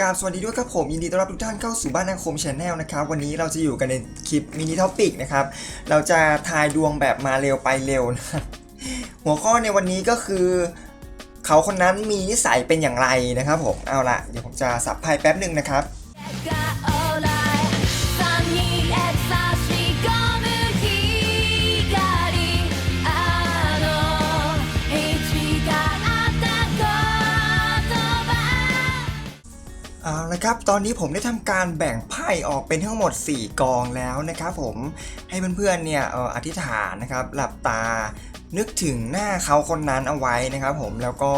กราบสวัสดีด้วยครับผมยินดีต้อนรับทุกท่านเข้าสู่บ้านอาคมชาแนลนะครับวันนี้เราจะอยู่กันในคลิปมินิท็อปิกนะครับเราจะทายดวงแบบมาเร็วไปเร็วนะหัวข้อในวันนี้ก็คือ เขาคนนั้นมีนิสัยเป็นอย่างไรนะครับผมเอาละเดี๋ยวผมจะสับไพ่แป๊บหนึ่งนะครับ เอาละครับ ตอนนี้ผมได้ทำการแบ่งไพ่ออกเป็นทั้งหมด 4 กองแล้วนะครับผมให้เพื่อนๆเนี่ยอออธิษฐานนะครับหลับตานึกถึงหน้าเขาคนนั้นเอาไว้นะครับผมแล้วก็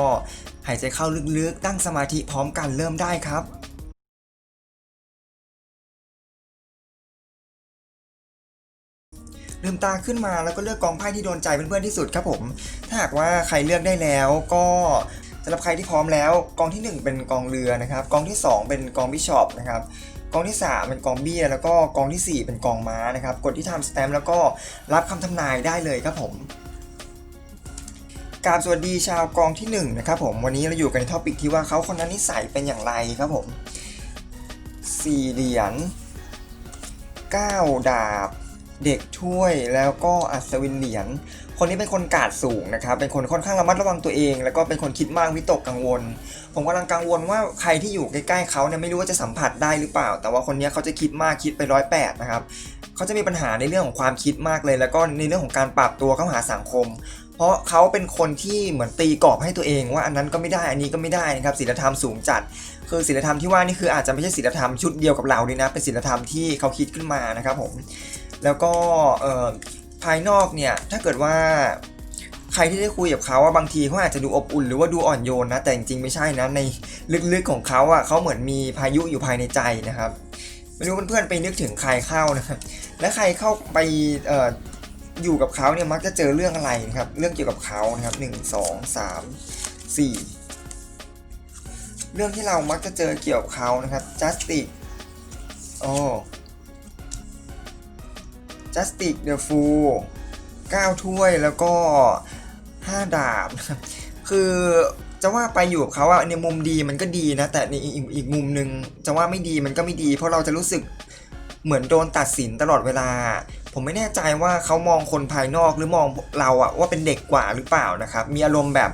หายใจเข้าลึกๆ ตั้งสมาธิพร้อมกันเริ่มได้ครับลืมตาขึ้นมาแล้วก็เลือกกองไพ่ที่โดนใจเพื่อนๆที่สุดครับผม ถ้าหากว่าใครเลือกได้แล้วก็ สำหรับใครที่พร้อมแล้วกองที่ 1 เป็นกองเรือนะครับ กองที่ 2 เป็นกองบิชอปนะครับกองที่ 3 เป็นกองเบี้ย แล้วก็กองทีสี่4 เป็นกองม้านะครับ กดที่ทำสแตมป์แล้วก็รับคำทำนายได้เลยครับผมกราบสวัสดีชาวกองที่1นะครับผมวันนี้เราอยู่กันในท็อปิกที่ว่าเขาคนนั้นนิสัยเป็นอย่างไรครับผมสี่เหรียญเก้าดาบ เด็กถ้วยแล้วก็อัศวินเหรียญ คนนี้เป็นคนกาดสูงนะครับ เป็นคนค่อนข้างระมัดระวังตัวเอง แล้วก็เป็นคนคิดมากวิตกกังวล ผมกำลังกังวลว่าใครที่อยู่ใกล้ๆเขาเนี่ยไม่รู้ว่าจะสัมผัสได้หรือเปล่า แต่ว่าคนนี้เขาจะคิดมากคิดไปร้อยแปดนะครับเขาจะมีปัญหาในเรื่องของความคิดมากเลย แล้วก็ในเรื่องของการปรับตัวเข้าหาสังคม เพราะเขาเป็นคนที่เหมือนตีกรอบให้ตัวเอง ว่าอันนั้นก็ไม่ได้อันนี้ก็ไม่ได้นะครับศีลธรรมสูงจัด คือศีลธรรมที่ว่านี่คืออาจจะไม่ใช่ศีลธรรมชุดเดียวกับเราด้วยนะเป็นศีลธรรมที่เขาคิดขึ้นมานะครับผมแล้วก็เภายนอกเนี่ยถ้าเกิดว่าใครที่ได้คุยกับเขาว่าบางทีเขาอาจจะดูอบอุ่นหรือว่าดูอ่อนโยนนะแต่จริงๆไม่ใช่นะในลึกๆของเขาอะเขาเหมือนมีพายุอยู่ภายในใจนะครับไม่รู้เพื่อนๆไปนึกถึงใครเข้านะครับและใครเข้าไปเอ่ออยู่กับเขาเนี่ยมักจะเจอเรื่องอะไรนะครับ เรื่องเกี่ยวกับเขานะครับหนึ่งสองสามสี่เรื่องที่เรามักจะเจอเกี่ยวกับเขานะครับ justice โอ้ Justice the Fool 9 ถ้วยแล้วก็ 5 ดาบนะครับคือจะว่าไปอยู่กับเขาอะในมุมดีมันก็ดีนะ แต่ในอีกอีกมุมหนึ่งจะว่าไม่ดีมันก็ไม่ดี เพราะเราจะรู้สึกเหมือนโดนตัดสินตลอดเวลา ผมไม่แน่ใจว่าเขามองคนภายนอกหรือมองเราอะว่าเป็นเด็กกว่าหรือเปล่านะครับ มีอารมณ์แบบ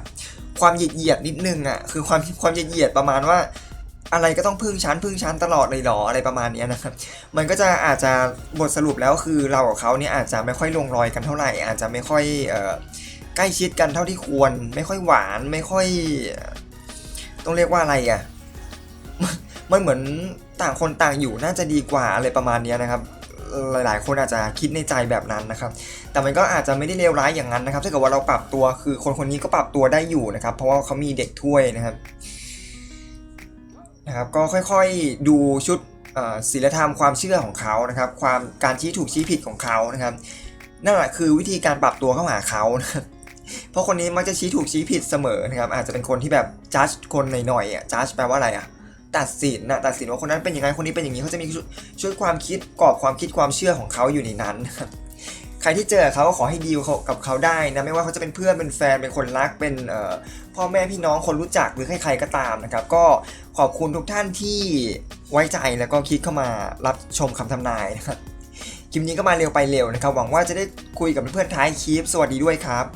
ความเหยียดเหยียดนิดนึงอะคือความความเหยียดเหยียดประมาณว่า อะไรก็ต้องพึ่งชั้นพึ่งชั้นตลอดเลยหรออะไรประมาณนี้นะครับ มันก็จะอาจจะบทสรุปแล้วคือเรากับเขาเนี่ยอาจจะไม่ค่อยลงรอยกันเท่าไหร่ อาจจะไม่ค่อยออใกล้ชิดกันเท่าที่ควร ไม่ค่อยหวานไม่ค่อย ต้องเรียกว่าอะไรอะมันเหมือนต่างคนต่างอยู่น่าจะดีกว่าอะไรประมาณนี้นะครับหลาย ๆ คนอาจจะคิดในใจแบบนั้นนะครับ แต่มันก็อาจจะไม่ได้เลวร้ายอย่างนั้นนะครับ ถ้าเกิดว่าเราปรับตัวคือคนคนนี้ก็ปรับตัวได้อยู่นะครับ เพราะว่าเขามีเด็กถ้วยนะครับ นะครับก็ค่อยๆดูชุดศีลธรรมความเชื่อของเขานะครับ ความการชี้ถูกชี้ผิดของเขานะครับนั่นแหละคือวิธีการปรับตัวเข้าหาเขานะครับเพราะคนนี้มักจะชี้ถูกชี้ผิดเสมอนะครับ อาจจะเป็นคนที่แบบจัดคนหน่อยๆอะจัดแปลว่าอะไรอะตัดสินนะตัดสินว่าคนนั้นเป็นอย่างไรคนนี้เป็นอย่างนี้เขาจะมีชุดชุดความคิดกรอบความคิดความเชื่อของเขาอยู่ในนั้นนะครับ รที่เจอเขาก็ขอให้ดีลกับเขาได้นะไม่ว่าเขาจะเป็นเพื่อนเป็นแฟนเป็นคนรักเป็นพ่อแม่พี่น้องคนรู้จักหรือใครๆก็ตามนะครับ ก็ขอบคุณทุกท่านที่ไว้ใจแล้วก็คลิกเข้ามารับชมคำทำนายนะครับคลิปนี้ก็มาเร็วไปเร็วนะครับ หวังว่าจะได้คุยกับเพื่อนท้ายคลิป สวัสดีด้วยครับ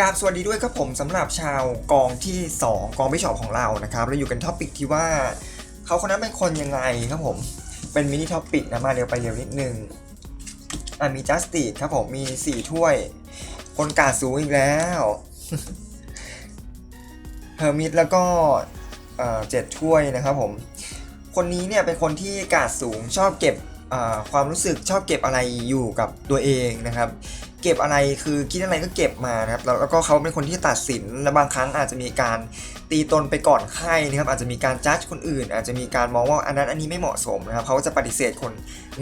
กราบสวัสดีด้วยครับผมสำหรับชาวกองที่ 2 กองบิชอปของเรานะครับเราอยู่กันท็อปิกที่ว่าเขาคนนั้นเป็นคนยังไงครับผมเป็นมินิท็อปิกนะมาเร็วไปเร็วนิดนึง อะมีจัสติครับผมมี 4 ถ้วย คนกาดสูงอีกแล้วเฮอร์มิตแล้วก็เจ็ดถ้วยนะครับผมคนนี้เนี่ยเป็นคนที่กาดสูงชอบเก็บความรู้สึกชอบเก็บอะไรอยู่กับตัวเองนะครับ เก็บอะไรคือคิดอะไรก็เก็บมานะครับแล้วแล้วก็เขาเป็นคนที่ตัดสินและบางครั้งอาจจะมีการตีตนไปก่อนใครนะครับอาจจะมีการจัดคนอื่น อาจจะมีการมองว่าอันนั้นอันนี้ไม่เหมาะสมนะครับเขาจะปฏิเสธคน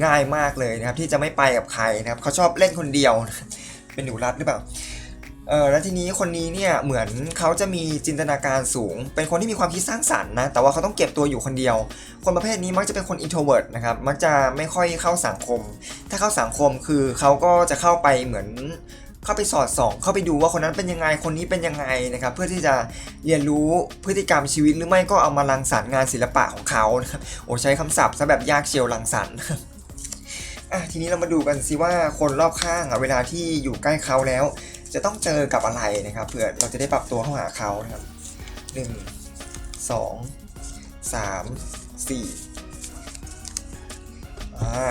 ง่ายมากเลยนะครับที่จะไม่ไปกับใครนะครับเขาชอบเล่นคนเดียวเป็นหนูรัดหรือเปล่า เออแล้วทีนี้คนนี้เนี่ยเหมือนเขาจะมีจินตนาการสูง เป็นคนที่มีความคิดสร้างสรรค์นะ แต่ว่าเขาต้องเก็บตัวอยู่คนเดียว คนประเภทนี้มักจะเป็นคน introvert นะครับ มักจะไม่ค่อยเข้าสังคม ถ้าเข้าสังคมคือเขาก็จะเข้าไปเหมือนเข้าไปสอดส่อง เข้าไปดูว่าคนนั้นเป็นยังไง คนนี้เป็นยังไงนะครับ เพื่อที่จะเรียนรู้พฤติกรรมชีวิตหรือไม่ก็เอามารังสรรค์งานศิลปะของเขานะครับ โอ้ใช้คำศัพท์ซะแบบยากเชียวรังสรรค์อะทีนี้เรามาดูกันสิว่าคนรอบข้างอะเวลาที่อยู่ใกล้เขาแล้ว จะต้องเจอกับอะไรนะครับเพื่อเราจะได้ปรับตัวเข้าหาเขานะครับหนึ่งสองสามสี่อ่า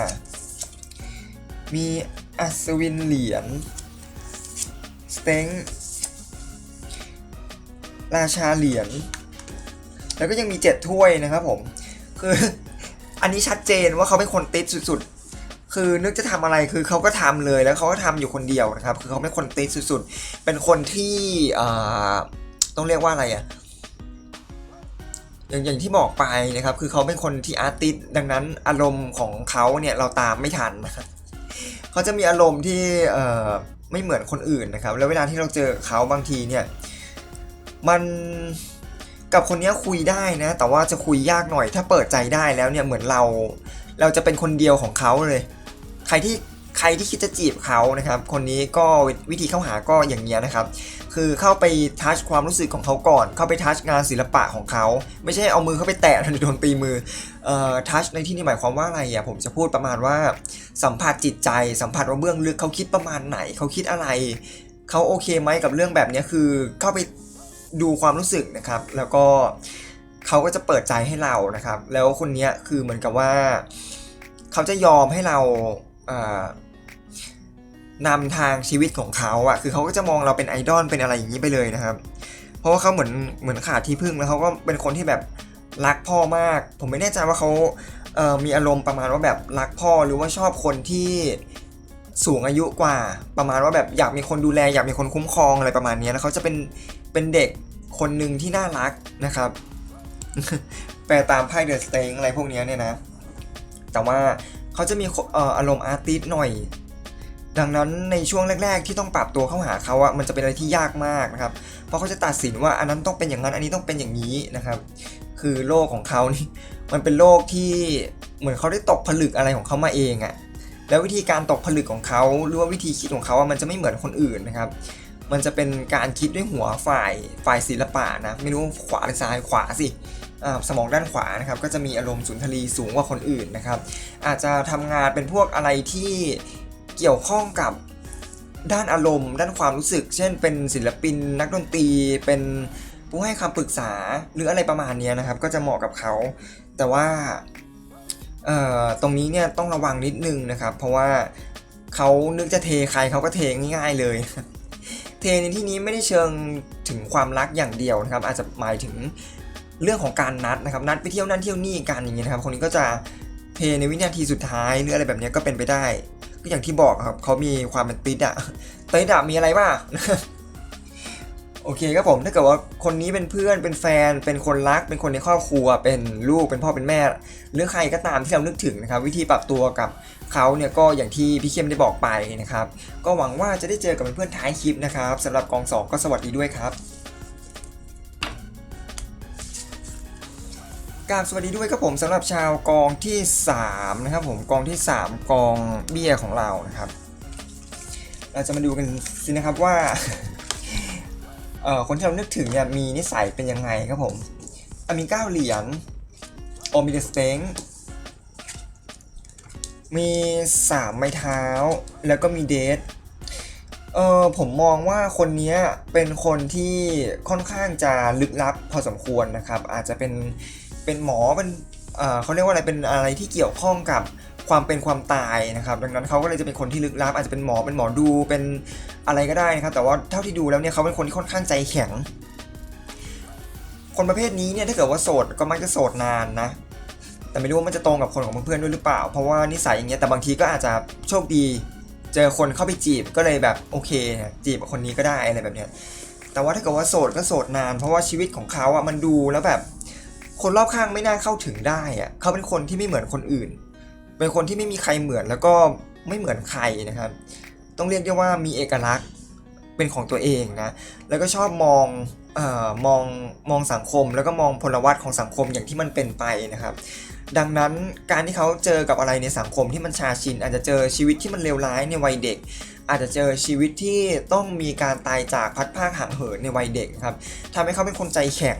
มีอัศวินเหรียญสเต็งราชาเหรียญแล้วก็ยังมีเจ็ดถ้วยนะครับผม คือ อันนี้ชัดเจนว่าเขาเป็นคนติดสุดๆ คือนึกจะทำอะไรคือเขาก็ทำเลยแล้วเขาก็ทำอยู่คนเดียวนะครับ คือเขาเป็นคนติดสุดๆ เป็นคนที่ต้องเรียกว่าอะไรอะอย่างอย่างที่บอกไปนะครับ คือเขาเป็นคนที่อาร์ติสดังนั้นอารมณ์ของเขาเนี่ยเราตามไม่ทันนะครับเขาจะมีอารมณ์ที่ไม่เหมือนคนอื่นนะครับ แล้วเวลาที่เราเจอเขาบางทีเนี่ยมันกับคนนี้คุยได้นะ แต่ว่าจะคุยยากหน่อยถ้าเปิดใจได้แล้วเนี่ยเหมือนเรา เราจะเป็นคนเดียวของเขาเลย รที่ใครที่คิดจะจีบเขานะครับ คนนี้ก็วิธีเข้าหาก็อย่างเงี้ยนะครับ คือเข้าไปทัชความรู้สึกของเขาก่อน เข้าไปทัชงานศิลปะของเขา ไม่ใช่เอามือเข้าไปแตะแล้วโดนตีมือ เอ่อ ทัชในที่นี้หมายความว่าอะไรอะ ผมจะพูดประมาณว่า สัมผัสจิตใจ สัมผัสว่าเบื้องลึกเขาคิดประมาณไหน เขาคิดอะไร เขาโอเคไหมกับเรื่องแบบนี้คือเข้าไปดูความรู้สึกนะครับ แล้วก็เขาก็จะเปิดใจให้เรานะครับ แล้วคนนี้คือเหมือนกับว่า เขาจะยอมให้เรา นำทางชีวิตของเขาอะคือเขาก็จะมองเราเป็นไอดอลเป็นอะไรอย่างนี้ไปเลยนะครับ เพราะว่าเขาเหมือนเหมือนขาดที่พึ่งแล้วเขาก็เป็นคนที่แบบรักพ่อมาก ผมไม่แน่ใจว่าเขาเมีอารมณ์ประมาณว่าแบบรักพ่อหรือว่าชอบคนที่สูงอายุกว่าประมาณว่าแบบอยากมีคนดูแล อยากมีคนคุ้มครองอะไรประมาณนี้แล้วเขาจะเป็นเป็นเด็กคนหนึ่งที่น่ารักนะครับ แปลตามไพ่เดอะสเตงอะไรพวกนี้เนี่ยนะ แต่ว่า เขาจะมีออารมณ์อาร์ติสหน่อย ดังนั้นในช่วงแรก ๆ ที่ต้องปรับตัวเข้าหาเขาอะมันจะเป็นอะไรที่ยากมากนะครับ เพราะเขาจะตัดสินว่าอันนั้นต้องเป็นอย่างนั้นอันนี้ต้องเป็นอย่างนี้นะครับ คือโลกของเขานี่มันเป็นโลกที่เหมือนเขาได้ตกผลึกอะไรของเขามาเองอะแล้ววิธีการตกผลึกของเขาหรือว่าวิธีคิดของเขาอะมันจะไม่เหมือนคนอื่นนะครับมันจะเป็นการคิดด้วยหัวฝ่ายฝ่ายศิลปะนะ ไม่รู้ขวาหรือซ้ายขวาสิ สมองด้านขวานะครับก็จะมีอารมณ์สุนทรีสูงกว่าคนอื่นนะครับ อาจจะทำงานเป็นพวกอะไรที่เกี่ยวข้องกับด้านอารมณ์ ด้านความรู้สึก เช่น เป็นศิลปินนักดนตรีเป็นผู้ให้คำปรึกษาหรืออะไรประมาณนี้นะครับ ก็จะเหมาะกับเขา แต่ว่าตรงนี้เนี่ยต้องระวังนิดนึงนะครับ เพราะว่าเขานึกจะเทใครเขาก็เทง่ายๆเลย เทในที่นี้ไม่ได้เชิงถึงความรักอย่างเดียวนะครับ อาจจะหมายถึง เรื่องของการนัดนะครับนัดไปเที่ยวนั่นเที่ยวนี่กันอย่างเงี้ยนะครับคนนี้ก็จะเทในวินาทีสุดท้ายหรืออะไรแบบเนี้ยก็เป็นไปได้ก็อย่างที่บอกครับเขามีความเป็นติดอะติดอะมีอะไรบ้างโอเคครับผมถ้าเกิดว่าคนนี้เป็นเพื่อนเป็นแฟน เป็นคนรัก เป็นคนในครอบครัว เป็นลูกเป็นพ่อเป็นแม่ หรือใครก็ตามที่เรานึกถึงนะครับ วิธีปรับตัวกับเขาเนี่ยก็อย่างที่พี่เข้มได้บอกไปนะครับ ก็หวังว่าจะได้เจอกับเพื่อนท้ายคลิปนะครับสำหรับกองสองก็สวัสดีด้วยครับ กราบสวัสดีด้วยครับผมสำหรับชาวกองที่ 3 นะครับผมกองที่ 3 กองเบี้ยของเรานะครับ เราจะมาดูกันสินะครับว่าเอ่อคนที่เรานึกถึงเนี่ยมีนิสัยเป็นยังไงครับผมอะมี9เหรียญโอมีเดสเต็งมี3ไม้เท้าแล้วก็มีเดทเออผมมองว่าคนนี้เป็นคนที่ค่อนข้างจะลึกลับพอสมควรนะครับ อาจจะเป็น เป็นหมอเป็นเขาเรียกว่าอะไรเป็นอะไรที่เกี่ยวข้องกับความเป็นความตายนะครับ ดังนั้นเขาก็เลยจะเป็นคนที่ลึกลับ อาจจะเป็นหมอเป็นหมอดูเป็นอะไรก็ได้นะครับ แต่ว่าเท่าที่ดูแล้วเนี่ยเขาเป็นคนที่ค่อนข้างใจแข็ง คนประเภทนี้เนี่ยถ้าเกิดว่าโสดก็มักจะโสดนานนะ แต่ไม่รู้ว่ามันจะตรงกับคนของเพื่อนๆด้วยหรือเปล่า เพราะว่านิสัยอย่างเงี้ยแต่บางทีก็อาจจะโชคดี เจอคนเข้าไปจีบก็เลยแบบโอเค จีบกับคนนี้ก็ได้อะไรแบบเนี้ยแต่ว่าถ้าเกิดว่าโสดก็โสดนาน เพราะว่าชีวิตของเขาอะมันดูแล้วแบบ คนรอบข้างไม่น่าเข้าถึงได้อะเขาเป็นคนที่ไม่เหมือนคนอื่น เป็นคนที่ไม่มีใครเหมือนแล้วก็ไม่เหมือนใครนะครับ ต้องเรียกได้ว่ามีเอกลักษณ์เป็นของตัวเองนะ แล้วก็ชอบมองเอ่อมองมองสังคม แล้วก็มองพลวัตของสังคมอย่างที่มันเป็นไปนะครับ ดังนั้นการที่เขาเจอกับอะไรในสังคมที่มันชาชิน อาจจะเจอชีวิตที่มันเลวร้ายในวัยเด็ก อาจจะเจอชีวิตที่ต้องมีการตายจากพัดภาคห่างเหินในวัยเด็กครับทำให้เขาเป็นคนใจแข็ง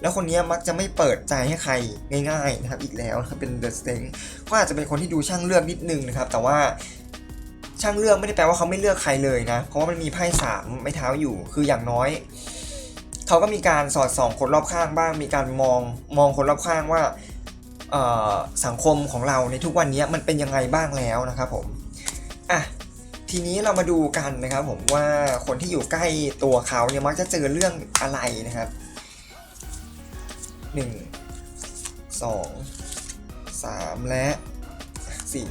แล้วคนนี้มักจะไม่เปิดใจให้ใครง่ายๆนะครับอีกแล้วนะครับเป็นเดอะสเต็งก็อาจจะเป็นคนที่ดูช่างเลือกนิดนึงนะครับ แต่ว่าช่างเลือกไม่ได้แปลว่าเขาไม่เลือกใครเลยนะ เพราะว่ามันมีไพ่สามไม้เท้าอยู่ คืออย่างน้อยเขาก็มีการสอดส่องคนรอบข้างบ้าง มีการมองมองคนรอบข้างว่าสังคมของเราในทุกวันนี้มันเป็นยังไงบ้างแล้วนะครับผม อะ ทีนี้เรามาดูกันนะครับผมว่าคนที่อยู่ใกล้ตัวเขาเนี่ยมักจะเจอเรื่องอะไรนะครับหนึ่งสองสามและสี่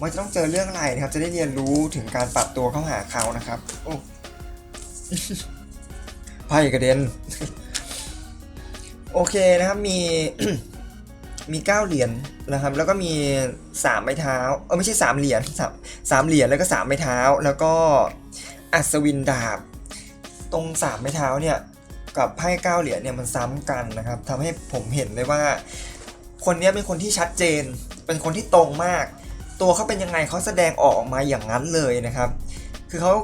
มันจะต้องเจอเรื่องอะไรนะครับ จะได้เรียนรู้ถึงการปรับตัวเข้าหาเขานะครับ โอ้ไพ่กระเด็น โอเคนะครับมี มีเก้าเหรียญนะครับ แล้วก็มีสามไม้เท้า เออไม่ใช่สามเหรียญสามสามเหรียญแล้วก็สามไม้เท้า แล้วก็อัศวินดาบ ตรงสามไม้เท้าเนี่ยกับไพ่เก้าเหรียญเนี่ยมันซ้ำกันนะครับทำให้ผมเห็นเลยว่า คนนี้เป็นคนที่ชัดเจน เป็นคนที่ตรงมาก ตัวเขาเป็นยังไงเขาแสดงออกมาอย่างนั้นเลยนะครับ คือเขา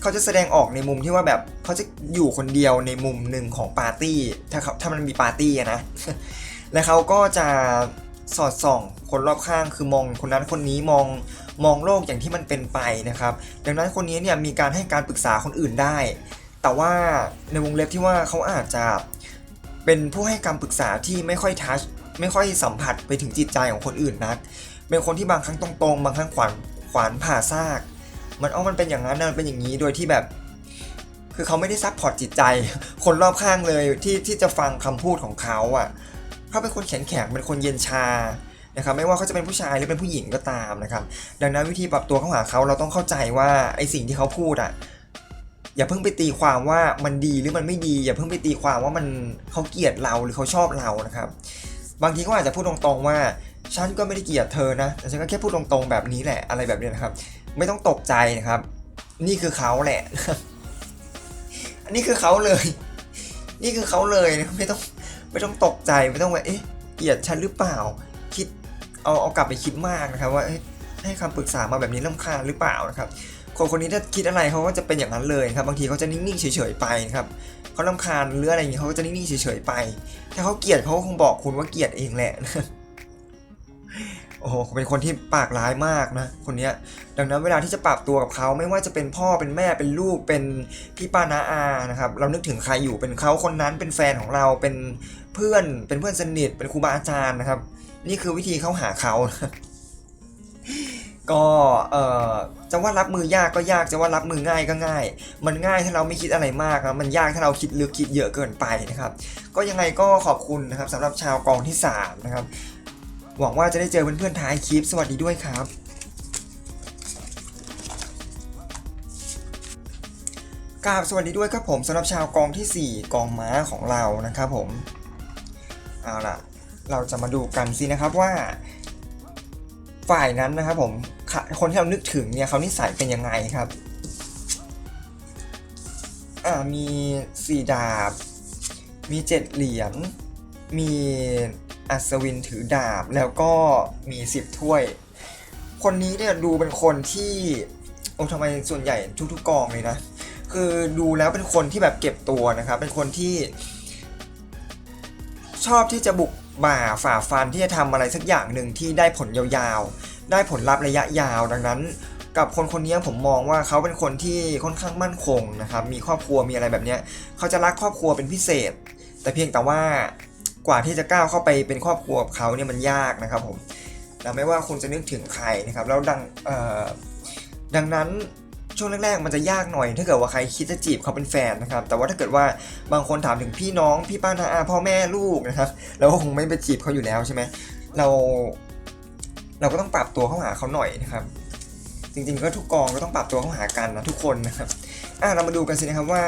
เขาจะแสดงออกในมุมที่ว่าแบบเขาจะอยู่คนเดียวในมุมหนึ่งของปาร์ตี้ถ้าเขาถ้ามันมีปาร์ตี้นะ และเขาก็จะสอดส่องคนรอบข้างคือมองคนนั้นคนนี้มองมองโลกอย่างที่มันเป็นไปนะครับ ดังนั้นคนนี้เนี่ยมีการให้การปรึกษาคนอื่นได้ แต่ว่าในวงเล็บที่ว่าเขาอาจจะเป็นผู้ให้คำปรึกษาที่ไม่ค่อยทัชไม่ค่อยสัมผัสไปถึงจิตใจของคนอื่นนัก เป็นคนที่บางครั้งตรงๆ บางครั้งขวานขวานผ่าซาก มันเอามันเป็นอย่างนั้นมันเป็นอย่างนี้โดยที่แบบ คือเขาไม่ได้ซัพพอร์ตจิตใจ คนรอบข้างเลยที่ที่จะฟังคำพูดของเขาอะ เขาเป็นคนแข็งแข็งเป็นคนเย็นชานะครับไม่ว่าเขาจะเป็นผู้ชายหรือเป็นผู้หญิงก็ตามนะครับ ดังนั้นวิธีปรับตัวเข้าหาเขาเราต้องเข้าใจว่าไอสิ่งที่เขาพูดอะอย่าเพิ่งไปตีความว่ามันดีหรือมันไม่ดี อย่าเพิ่งไปตีความว่ามันเขาเกลียดเราหรือเขาชอบเรานะครับ บางทีเขาอาจจะพูดตรงๆว่าฉันก็ไม่ได้เกลียดเธอนะแต่ฉันก็แค่พูดตรงๆแบบนี้แหละอะไรแบบนี้นะครับ ไม่ต้องตกใจนะครับ นี่คือเขาแหละอันนี้คือเขาเลย นี่คือเขาเลยนะไม่ต้อง ไม่ต้องตกใจไม่ต้องว่าเอ๊ะเกลียดฉันหรือเปล่า คิดเอาเอากลับไปคิดมากนะครับ ว่าให้คำปรึกษามาแบบนี้ลำคาญหรือเปล่านะครับคนคนนี้ถ้าคิดอะไรเขาก็จะเป็นอย่างนั้นเลยครับบางทีเขาจะนิ่งๆเฉยๆไปนะครับเขาลำคาญหรืออะไรอย่างนี้เขาก็จะนิ่งๆเฉยๆไป ถ้าเขาเกลียดเขาคงบอกคุณว่าเกลียดเองแหละ โอ้โหเป็นคนที่ปากร้ายมากนะคนเนี้ยดังนั้นเวลาที่จะปรับตัวกับเขาไม่ว่าจะเป็นพ่อเป็นแม่เป็นลูกเป็นพี่ป้าน้าอานะครับเรานึกถึงใครอยู่เป็นเขาคนนั้นเป็นแฟนของเราเป็นเพื่อนเป็นเพื่อนสนิทเป็นครูบาอาจารย์นะครับ นี่คือวิธีเข้าหาเขาก็เอ่อจะว่ารับมือยากก็ยากจะว่ารับมือง่ายก็ง่าย มันง่ายถ้าเราไม่คิดอะไรมากนะมันยากถ้าเราคิดลึกคิดเยอะเกินไปนะครับ ก็ยังไงก็ขอบคุณนะครับสำหรับชาวกองที่สามนะครับ หวังว่าจะได้เจอเพื่อนๆท้ายคลิป สวัสดีด้วยครับ กราบสวัสดีด้วยครับผมสำหรับชาวกองทีสี่4 กองม้าของเรานะครับผม เอาล่ะ เราจะมาดูกันสินะครับว่า ฝ่ายนั้นนะครับผมค่ะคนที่เรานึกถึงเนี่ยเขานิสัยเป็นยังไงครับอ่ามีสี่ดาบ มีเจ็ดเหรียญ มี อัศวินถือดาบแล้วก็มีสิบถ้วย คนนี้เนี่ยดูเป็นคนที่โอ้ทำไมส่วนใหญ่ทุกๆกองเลยนะ คือดูแล้วเป็นคนที่แบบเก็บตัวนะครับ เป็นคนที่ ชอบที่จะบุกบ่าฝ่าฟันที่จะทำอะไรสักอย่างหนึ่งที่ได้ผลยาวๆ ได้ผลลัพธ์ระยะยาวดังนั้น กับคนคนนี้ผมมองว่าเขาเป็นคนที่ค่อนข้างมั่นคงนะครับ มีครอบครัวมีอะไรแบบเนี้ยเขาจะรักครอบครัวเป็นพิเศษ แต่เพียงแต่ว่า กว่าที่จะก้าวเข้าไปเป็นครอบครัวกับเขาเนี่ยมันยากนะครับผมแล้วไม่ว่าคุณจะนึกถึงใครนะครับแล้วดังดังนั้นช่วงแรกๆมันจะยากหน่อยถ้าเกิดว่าใครคิดจะจีบเขาเป็นแฟนนะครับ แต่ว่าถ้าเกิดว่าบางคนถามถึงพี่น้องพี่ป้าน้าอาพ่อแม่ลูกนะครับเราก็คงไม่ไปจีบเขาอยู่แล้วใช่ไหมเราเราก็ต้องปรับตัวเข้าหาเขาหน่อยนะครับ จริงๆก็ทุกกองก็ต้องปรับตัวเข้าหากันนะทุกคนนะครับอะเรามาดูกันสินะครับว่า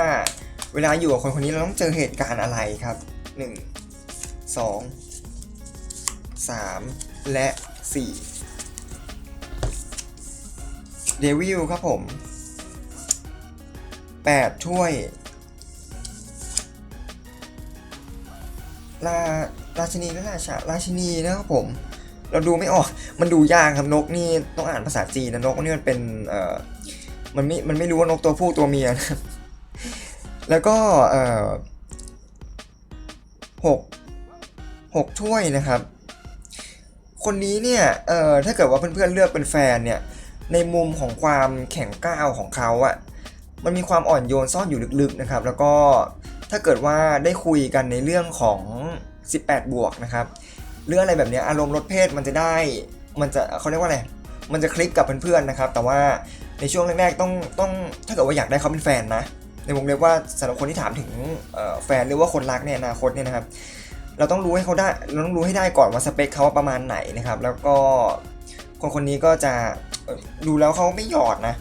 เวลาอยู่กับคนคนนี้เราต้องเจอเหตุการณ์อะไรครับ 1 2 3 และ 4 เดวิลครับผม 8 ถ้วย ราราชินีและราชาราชินีนะครับผม เราดูไม่ออก มันดูยากครับนกนี่ต้องอ่านภาษาจีนนะนกนี่มันเป็นเอ่อมันไม่ มันไม่รู้ว่านกตัวผู้ตัวเมียนะแล้วก็เอ่อหก หกถ้วยนะครับ คนนี้เนี่ยเอ่อถ้าเกิดว่าเพื่อนๆเลือกเป็นแฟนเนี่ยในมุมของความแข็งก้าวของเขาอะมันมีความอ่อนโยนซ่อนอยู่ลึกๆนะครับ แล้วก็ถ้าเกิดว่าได้คุยกันในเรื่องของ 18 บวกนะครับเรื่องอะไรแบบเนี้ยอารมณ์ลดเพศมันจะได้มันจะเขาเรียกว่าอะไรมันจะคลิกกับเพื่อนๆนะครับ แต่ว่าในช่วงแรกๆต้องต้องถ้าเกิดว่าอยากได้เขาเป็นแฟนนะในวงเล็บว่าสำหรับคนที่ถามถึงแฟนหรือว่าคนรักในอนาคตเนี่ยนะครับ เราต้องรู้ให้เขาได้เราต้องรู้ให้ได้ก่อนว่าสเปคเขาประมาณไหนนะครับ แล้วก็คนคนนี้ก็จะดูแล้วเขาไม่หยอดนะ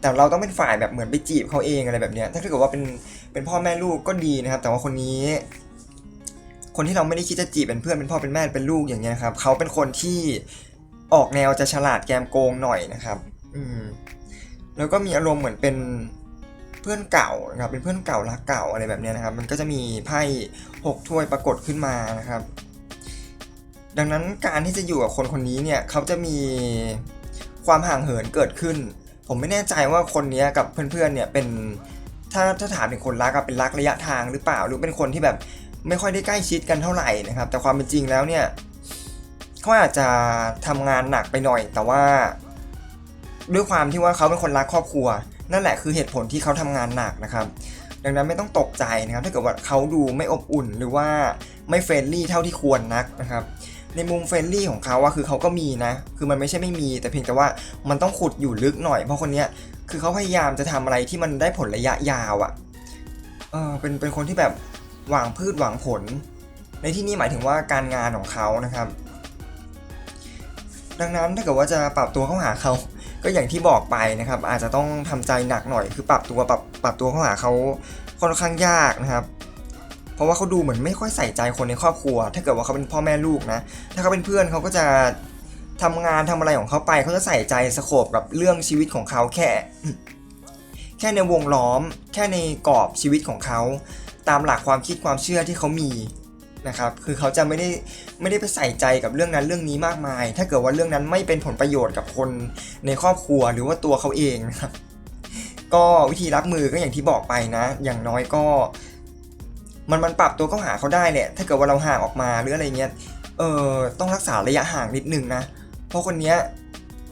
แต่เราต้องเป็นฝ่ายแบบเหมือนไปจีบเขาเองอะไรแบบเนี้ยถ้าเกิดว่าเป็นเป็นพ่อแม่ลูกก็ดีนะครับ แต่ว่าคนนี้ คนที่เราไม่ได้คิดจะจีบเป็นเพื่อนเป็นพ่อเป็นแม่เป็นลูกอย่างเงี้ยครับเขาเป็นคนที่ออกแนวจะฉลาดแกมโกงหน่อยนะครับ อืมแล้วก็มีอารมณ์เหมือนเป็น เพื่อนเก่านะครับเป็นเพื่อนเก่ารักเก่าอะไรแบบนี้นะครับ มันก็จะมีไพ่หกถ้วยปรากฏขึ้นมานะครับ ดังนั้นการที่จะอยู่กับคนคนนี้เนี่ยเขาจะมีความห่างเหินเกิดขึ้น ผมไม่แน่ใจว่าคนนี้กับเพื่อนๆเนี่ยเป็นถ้าถ้าถามถึงคนรักอะเป็นรักระยะทางหรือเปล่า หรือเป็นคนที่แบบไม่ค่อยได้ใกล้ชิดกันเท่าไหร่นะครับ แต่ความเป็นจริงแล้วเนี่ยเขาอาจจะทำงานหนักไปหน่อย แต่ว่า ด้วยความที่ว่าเขาเป็นคนรักครอบครัว นั่นแหละคือเหตุผลที่เขาทำงานหนักนะครับ ดังนั้นไม่ต้องตกใจนะครับ ถ้าเกิดว่าเขาดูไม่อบอุ่นหรือว่าไม่เฟรนลี่เท่าที่ควรนักนะครับ ในมุมเฟรนลี่ของเขาว่าคือเขาก็มีนะ คือมันไม่ใช่ไม่มี แต่เพียงแต่ว่ามันต้องขุดอยู่ลึกหน่อยเพราะคนเนี้ยคือเขาพยายามจะทำอะไรที่มันได้ผลระยะยาวอะ่ะเออเป็นเป็นคนที่แบบหวังพืชหวังผล ในที่นี้หมายถึงว่าการงานของเขานะครับ ดังนั้นถ้าเกิดว่าจะปรับตัวเข้าหาเขา ก็อย่างที่บอกไปนะครับ อาจจะต้องทำใจหนักหน่อยคือปรับตัวปรับปรับตัวเข้าหาเขาค่อนข้างยากนะครับ เพราะว่าเขาดูเหมือนไม่ค่อยใส่ใจคนในครอบครัว ถ้าเกิดว่าเขาเป็นพ่อแม่ลูกนะ ถ้าเขาเป็นเพื่อนเขาก็จะทำงานทำอะไรของเขาไปเขาจะใส่ใจสโคบกับเรื่องชีวิตของเขาแค่ แค่ในวงล้อม แค่ในกรอบชีวิตของเขา ตามหลักความคิดความเชื่อที่เขามี นะครับคือเขาจะไม่ได้ไม่ได้ไปใส่ใจกับเรื่องนั้นเรื่องนี้มากมาย ถ้าเกิดว่าเรื่องนั้นไม่เป็นผลประโยชน์กับคนในครอบครัวหรือว่าตัวเขาเองนะครับก็วิธีรับมือก็อย่างที่บอกไปนะ อย่างน้อยก็ มันมันปรับตัวเข้าหาเขาได้แหละถ้าเกิดว่าเราห่างออกมาหรืออะไรเงี้ยเออต้องรักษาระยะห่างนิดนึงนะเพราะคนเนี้ย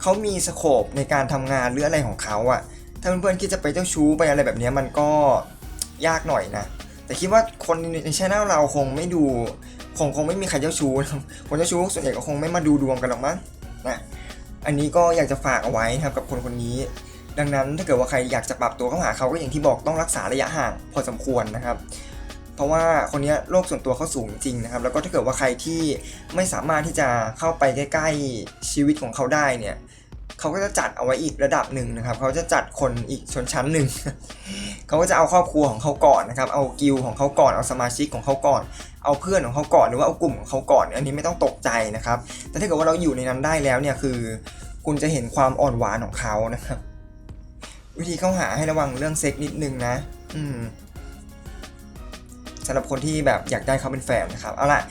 เขามีสโคปในการทำงานหรืออะไรของเขาอะถ้าเพื่อนๆคิดจะไปเจ้าชู้ไปอะไรแบบนี้มันก็ยากหน่อยนะ แต่คิดว่าคนในช่องเราคงไม่ดูคงคงไม่มีใครเจ้าชู้นะคนเจ้าชู้ส่วนใหญ่ก็คงไม่มาดูดวงกันหรอกมั้งนะอันนี้ก็อยากจะฝากเอาไว้นะครับกับคนคนนี้ ดังนั้นถ้าเกิดว่าใครอยากจะปรับตัวเข้าหาเขาก็อย่างที่บอกต้องรักษาระยะห่างพอสมควรนะครับ เพราะว่าคนนี้โลกส่วนตัวเขาสูงจริงนะครับ แล้วก็ถ้าเกิดว่าใครที่ไม่สามารถที่จะเข้าไปใกล้ ๆชีวิตของเขาได้เนี่ย เขาก็จะจัดเอาไว้อีกระดับหนึ่งนะครับ เขาจะจัดคนอีกชนชั้นหนึ่ง เขาก็จะเอาครอบครัวของเขาก่อนนะครับ เอากิลของเขาก่อน เอาสมาชิกของเขาก่อน เอาเพื่อนของเขาก่อน หรือว่าเอากลุ่มของเขาก่อน อันนี้ไม่ต้องตกใจนะครับ แต่ถ้าเกิดว่าเราอยู่ในนั้นได้แล้วเนี่ยคือ คุณจะเห็นความอ่อนหวานของเขานะครับ วิธีเข้าหาให้ระวังเรื่องเซ็กนิดนึงนะ อืมสำหรับคนที่แบบอยากได้เขาเป็นแฟนนะครับ เอาล่ะ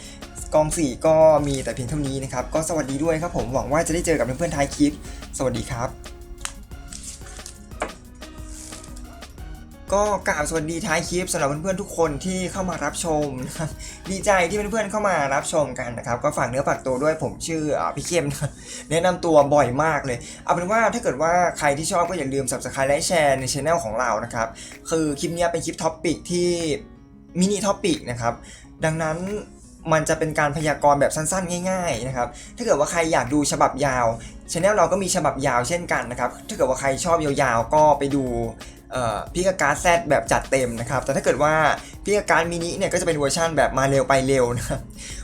กองสี่ก็มีแต่เพียงเท่านี้นะครับ ก็สวัสดีด้วยครับผมหวังว่าจะได้เจอกับเพื่อนๆท้ายคลิป สวัสดีครับก็กราบสวัสดีท้ายคลิปสำหรับเพื่อนๆทุกคนที่เข้ามารับชมนะครับดีใจที่เพื่อนๆเข้ามารับชมกันนะครับ ก็ฝากเนื้อฝากตัวด้วยผมชื่อพี่เข้มแนะนำตัวบ่อยมากเลย เอาเป็นว่าถ้าเกิดว่าใครที่ชอบก็อย่าลืม subscribe และแชร์ในช anel ของเรานะครับ คือคลิปนี้เป็นคลิปท็อปปิกที่มินิท็อปปิกนะครับ ดังนั้น มันจะเป็นการพยากรณ์แบบสั้นๆ ง่าย ๆนะครับ ถ้าเกิดว่าใครอยากดูฉบับยาวช anel เราก็มีฉบับยาวเช่นกันนะครับ ถ้าเกิดว่าใครชอบยาวๆ ก็ไปดูพิกาการ์ดแซดแบบจัดเต็มนะครับ แต่ถ้าเกิดว่าพิกาการ์ดมินิเนี่ยก็จะเป็นเวอร์ชันแบบมาเร็วไปเร็วนะครับ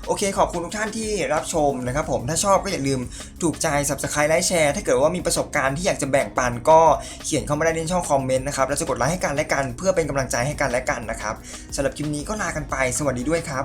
โอเคขอบคุณทุกท่านที่รับชมนะครับผม ถ้าชอบก็อย่าลืมถูกใจ subscribe ไลค์แชร์ ถ้าเกิดว่ามีประสบการณ์ที่อยากจะแบ่งปันก็เขียนเข้ามาได้ในช่องคอมเมนต์นะครับ แล้วจะกดไลค์ให้กันและกัน เพื่อเป็นกำลังใจให้กันและกันนะครับสำหรับคลิปนี้ก็ลากันไป สวัสดีด้วยครับ